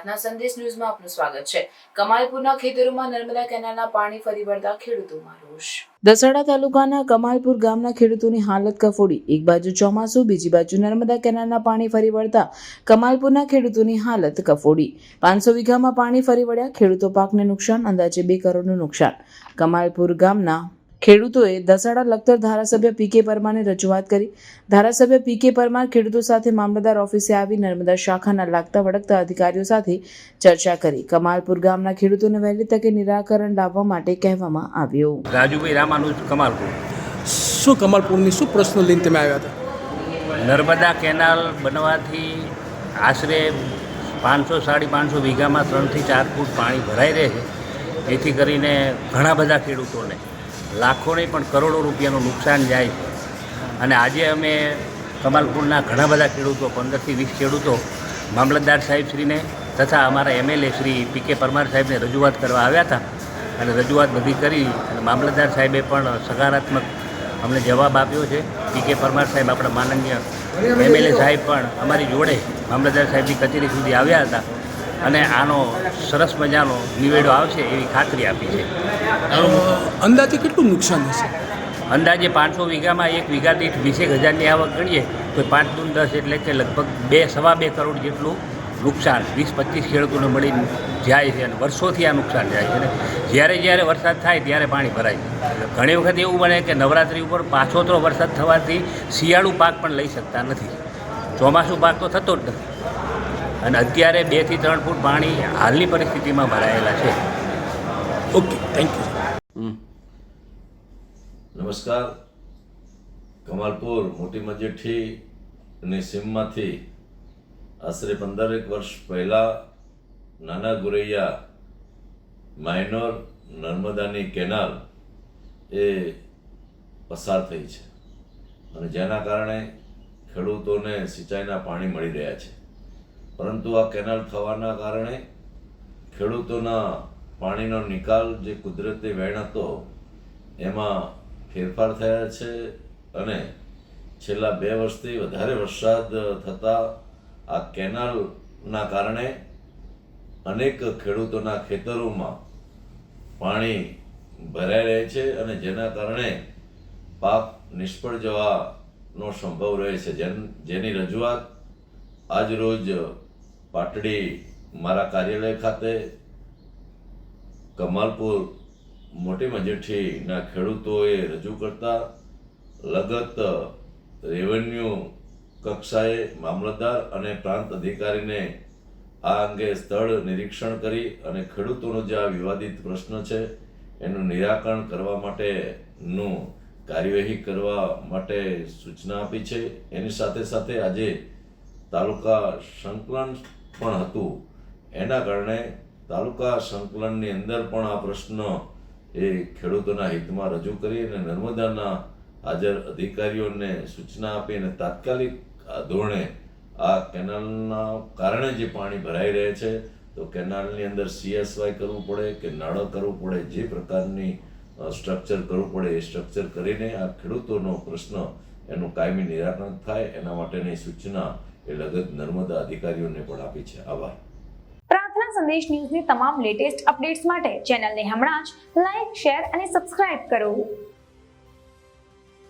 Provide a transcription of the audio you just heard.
પ્રાર્થના સંદેશ ન્યૂઝમાં આપનું સ્વાગત છે. કમાલપુરના ખેતરોમાં નર્મદા કેનાલના પાણી ફરી વળતા ખેડૂતોમાં રોષ. દસડા તાલુકાના કમાલપુર ગામના ખેડૂતોની હાલત કફોડી. એક બાજુ ચોમાસું, બીજી બાજુ નર્મદા કેનાલના પાણી ફરી વળતા કમાલપુરના ખેડૂતોની હાલત કફોડી. પાંચસો વીઘામાં પાણી ફરી વળ્યા, ખેડૂતો પાકને નુકસાન, અંદાજે બે કરોડનું નુકસાન. કમાલપુર ગામના ખેડૂતોએ દસાડા લખતર ધારાસભ્ય પી કે પરમારને રજૂઆત કરી. ધારાસભ્ય પી કે પરમાર ખેડૂતો સાથે મામલતદાર ઓફિસે આવી નર્મદા શાખાના લાગતા વળગતા અધિકારીઓ સાથે ચર્ચા કરી. કમાલપુર ગામના ખેડૂતોને વહેલી તકે નિરાકરણ લાવવા માટે કહેવામાં આવ્યું. રાજુભાઈ રામાનુજ કમાલપુર. શું કમલપુરની શું પ્રશ્ન લઈને તમે આવ્યા હતા? નર્મદા કેનાલ બનવાથી આશરે પાંચસો સાડી પાંચસો વીઘામાં ત્રણથી ચાર ફૂટ પાણી ભરાઈ રહે છે. જેથી કરીને ઘણા બધા ખેડૂતોને લાખો નહીં પણ કરોડો રૂપિયાનું નુકસાન જાય. અને આજે અમે કમાલપુરના ઘણા બધા ખેડૂતો, પંદરથી વીસ ખેડૂતો મામલતદાર સાહેબશ્રીને તથા અમારા એમએલએ શ્રી પી કે પરમાર સાહેબને રજૂઆત કરવા આવ્યા હતા. અને રજૂઆત બધી કરી અને મામલતદાર સાહેબે પણ સકારાત્મક અમને જવાબ આપ્યો છે. પી કે પરમાર સાહેબ આપણા માનનીય એમએલએ સાહેબ પણ અમારી જોડે મામલતદાર સાહેબની કચેરી સુધી આવ્યા હતા. અને આનો સરસ મજાનો નિવેડો આવશે એવી ખાતરી આપી છે. અંદાજે કેટલું નુકસાન હશે? અંદાજે પાંચસો વીઘામાં એક વીઘા દીઠ વીસેક હજારની આવક ગણીએ તો પાંચ દૂન દસ એટલે કે લગભગ બે સવા બે કરોડ જેટલું નુકસાન વીસ પચીસ ખેડૂતોને મળી જાય છે અને વર્ષોથી આ નુકસાન જાય છે. અને જ્યારે જ્યારે વરસાદ થાય ત્યારે પાણી ભરાય છે. ઘણી વખત એવું બને કે નવરાત્રિ ઉપર પાછોતરો વરસાદ થવાથી શિયાળુ પાક પણ લઈ શકતા નથી. ચોમાસું પાક તો થતો જ નથી. અને અત્યારે બેથી ત્રણ ફૂટ પાણી હાલની પરિસ્થિતિમાં ભરાયેલા છે. ઓકે થેન્ક યુ નમસ્કાર. કમાલપુર મોટી મજેઠી ની સીમમાંથી આશરે પંદરેક વર્ષ પહેલાં નાના ગુરૈયા માઇનોર નર્મદાની કેનાલ એ પસાર થઈ છે. અને જેના કારણે ખેડૂતોને સિંચાઈના પાણી મળી રહ્યા છે. પરંતુ આ કેનાલ થવાના કારણે ખેડૂતોના પાણીનો નિકાલ જે કુદરતી વેણ હતો, એમાં ફેરફાર થયા છે અને છેલ્લા બે વર્ષથી વધારે વરસાદ થતાં આ કેનાલના કારણે અનેક ખેડૂતોના ખેતરોમાં પાણી ભરાઈ રહે છે અને જેના કારણે પાક નિષ્ફળ જવાનો સંભવ રહે છે. જેન રજૂઆત આજ રોજ પાટડી મારા કાર્યાલય ખાતે કમાલપુર મોટી મજેઠીના ખેડૂતોએ રજૂ કરતા લગત રેવન્યુ કક્ષાએ મામલતદાર અને પ્રાંત અધિકારીને આ અંગે સ્થળ નિરીક્ષણ કરી અને ખેડૂતોનો જે આ વિવાદિત પ્રશ્ન છે એનું નિરાકરણ કરવા માટેનું કાર્યવાહી કરવા માટે સૂચના આપી છે. એની સાથે સાથે આજે તાલુકા સંકલન પણ હતું. એના કારણે તાલુકા સંકલનની અંદર પણ આ પ્રશ્ન એ ખેડૂતોના હિતમાં રજૂ કરી અને નર્મદાના હાજર અધિકારીઓને સૂચના આપી અને તાત્કાલિક ધોરણે આ કેનાલના કારણે જે પાણી ભરાઈ રહે છે, તો કેનાલની અંદર સીએસવાય કરવું પડે કે નાળો કરવું પડે, જે પ્રકારની સ્ટ્રક્ચર કરવું પડે એ સ્ટ્રક્ચર કરીને આ ખેડૂતોનો પ્રશ્ન એનું કાયમી નિરાકરણ થાય, એના માટેની સૂચના એ લગત નર્મદા અધિકારીઓને પણ આપી છે. આભાર. પ્રાર્થના સંદેશ ન્યૂઝની તમામ લેટેસ્ટ અપડેટ્સ માટે ચેનલને હમણાં જ લાઈક શેર અને સબસ્ક્રાઇબ કરો.